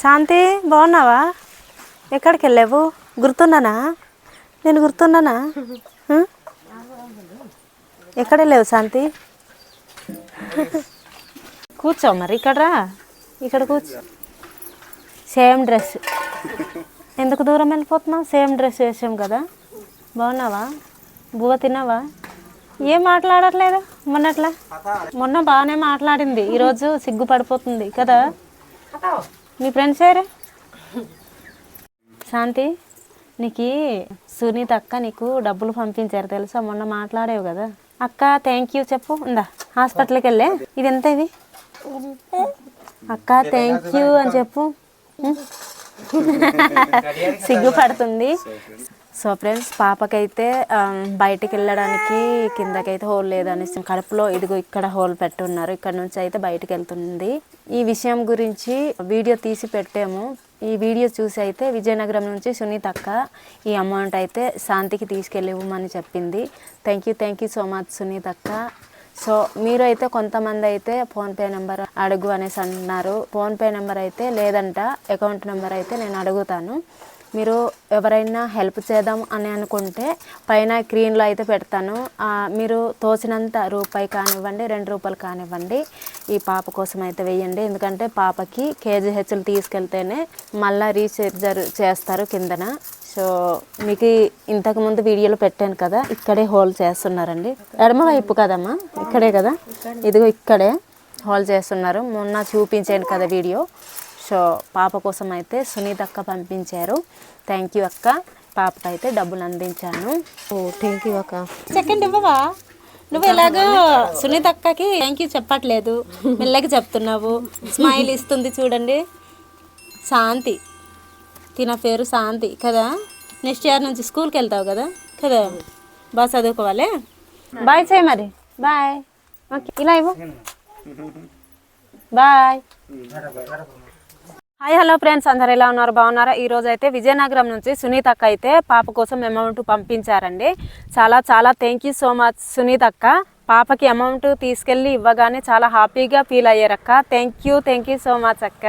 శాంతి బాగున్నావా? ఎక్కడికి వెళ్ళావు గుర్తున్నానా నేను గుర్తున్నానా? ఎక్కడ వెళ్ళావు శాంతి? కూర్చో మరి ఇక్కడ రా. ఇక్కడ కూర్చో. Same dress. ఎందుకు దూరం వెళ్ళిపోతున్నావు? సేమ్ డ్రెస్ వేసాం కదా. బాగున్నావా? బువ్వ తిన్నావా? ఏం మాట్లాడట్లేదు? మొన్నట్లా? మొన్న బాగానే మాట్లాడింది. ఈరోజు సిగ్గుపడిపోతుంది కదా. మీ ఫ్రెండ్స్ ఎవరు? శాంతి నీకు సునీత అక్క నీకు డబ్బులు పంపించారు తెలుసా? మొన్న మాట్లాడేవు కదా. అక్క థ్యాంక్ యూ చెప్పు. ఉందా? హాస్పిటల్కి వెళ్ళే? ఇది ఎంత ఇది? అక్క థ్యాంక్ యూ అని చెప్పు. సిగ్గు సిగ్గుపడుతుంది. సో ఫ్రెండ్స్ పాపకైతే బయటికి వెళ్ళడానికి కిందకైతే హోల్ లేదనేసి కడుపులో ఇదిగో ఇక్కడ హోల్ పెట్టున్నారు. ఇక్కడ నుంచి అయితే బయటికి వెళ్తుంది. ఈ విషయం గురించి వీడియో తీసి పెట్టాము. ఈ వీడియో చూసి అయితే విజయనగరం నుంచి సునీత అక్క ఈ అమౌంట్ అయితే శాంతికి తీసుకెళ్ళి ఇవ్వమని చెప్పింది. Thank you thank you so much Sunitha అక్క. సో మీరు అయితే కొంతమంది అయితే ఫోన్పే నెంబర్ అడుగు అనేసి అంటున్నారు ఫోన్పే నెంబర్ అయితే లేదంట అకౌంట్ నెంబర్ అయితే నేను అడుగుతాను. మీరు ఎవరైనా హెల్ప్ చేద్దాం అని అనుకుంటే పైన స్క్రీన్లో అయితే పెడతాను. మీరు తోచినంత రూపాయి కానివ్వండి రెండు రూపాయలు కానివ్వండి ఈ పాప కోసం అయితే వేయండి. ఎందుకంటే పాపకి కేజీహెచ్లు తీసుకెళ్తేనే మళ్ళీ రీఛార్జర్ చేస్తారు కిందన. సో మీకు ఇంతకుముందు వీడియోలు వీడియోలో పెట్టాను కదా ఇక్కడే హోల్ చేస్తున్నారండి. ఎడమ వైపు కదమ్మా? ఇక్కడే కదా? ఇదిగో ఇక్కడే హోల్ చేస్తున్నారు. మొన్న చూపించాను కదా వీడియో. సో పాప కోసం అయితే సునీత అక్క పంపించారు. థ్యాంక్ యూ అక్క. పాపకైతే డబ్బులు అందించాను. ఓ థ్యాంక్ యూ అక్క. సెకండ్ ఇవ్వవా? నువ్వు ఎలాగో సునీత అక్కకి థ్యాంక్ యూ చెప్పట్లేదు. మెల్లగా చెప్తున్నావు. స్మైల్ ఇస్తుంది చూడండి. శాంతి. తిన పేరు శాంతి కదా? నెక్స్ట్ ఇయర్ నుంచి స్కూల్కి వెళ్తావు కదా? కదా? బాగా చదువుకోవాలి? బాయ్ చేయి మరి. బాయ్ ఓకే ఇలా ఇవ్వు. Bye hi hello friends. అందరు ఎలా ఉన్నారు? బాగున్నారా? ఈ రోజు అయితే విజయనగరం నుంచి సునీత అక్క అయితే పాప కోసం అమౌంట్ పంపించారండి. చాలా చాలా thank you so much Sunitha అక్క. పాపకి అమౌంట్ తీసుకెళ్ళి ఇవ్వగానే చాలా హ్యాపీగా feel అయ్యారక్క. Thank you thank you so much అక్క.